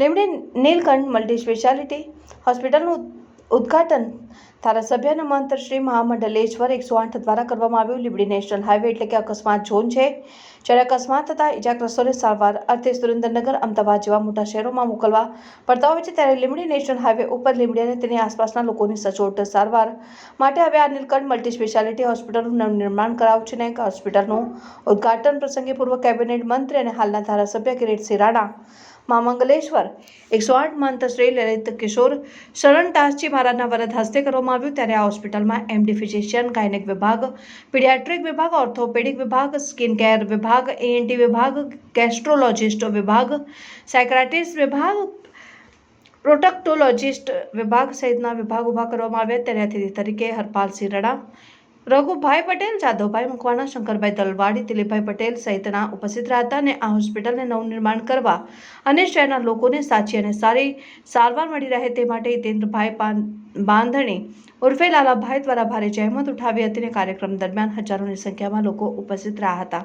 Limdi Nilkanth multi speciality હોસ્પિટલનું ઉદ્ઘાટન ધારાસભ્ય મંત્ર શ્રી મહામંડલેશ્વર એકસો આઠ દ્વારા કરવામાં આવ્યું. લીબડી નેશનલ હાઈવે એટલે કે અકસ્માત ઝોન છે. જ્યારે અકસ્માત થતા ઇજાગ્રસ્તોને સારવાર અર્થે સુરેન્દ્રનગર, અમદાવાદ જેવા મોટા શહેરોમાં મોકલવા પડતા હોય છે. ત્યારે લીમડી નેશનલ હાઈવે ઉપર લીમડી અને તેની આસપાસના લોકોની સચોટ સારવાર માટે હવે આ નીલકંઠ મલ્ટી સ્પેશિયાલિટી હોસ્પિટલનું નવનિર્માણ કરાવ્યું છે ને હોસ્પિટલનું ઉદ્ઘાટન પ્રસંગે પૂર્વ કેબિનેટ મંત્રી અને હાલના ધારાસભ્ય કિરીટસિંહ રાણા મા મંગલેશ્વર. એકસો આઠ મંત્રશ્રી લલિત કિશોર શરણ દાસજી મહારાજના વરદ હસ્તે કરવામાં આવ્યું ત્યારે આ હોસ્પિટલમાં એમડી ફિઝિશિયન, ગાયનેક વિભાગ, પીડિયાટ્રિક વિભાગ, ઓર્થોપેડિક વિભાગ, સ્કિન કેર વિભાગ એએનટી વિભાગ, ગેસ્ટ્રોલોજિસ્ટ વિભાગ, સાયક્રાટિસ્ટ વિભાગ, પ્રોટક્ટોલોજિસ્ટ વિભાગ સહિતના વિભાગ ઊભા કરવામાં આવ્યા. ત્યારે અતિથિ તરીકે હરપાલસિંહ રડા રઘુભાઈ પટેલ જાદવભાઈ મુકવાના, શંકરભાઈ દલવાડી, દિલીપભાઈ પટેલ સહિતના ઉપસ્થિત રહ્યા હતા અને આ હોસ્પિટલને નવનિર્માણ કરવા અને શહેરના લોકોને સાચી અને સારી સારવાર મળી રહે તે માટે હિતેન્દ્રભાઈ બાંધણી ઉર્ફે લાલાભાઈ દ્વારા ભારે જહેમત ઉઠાવી હતી અને કાર્યક્રમ દરમિયાન હજારોની સંખ્યામાં લોકો ઉપસ્થિત રહ્યા હતા.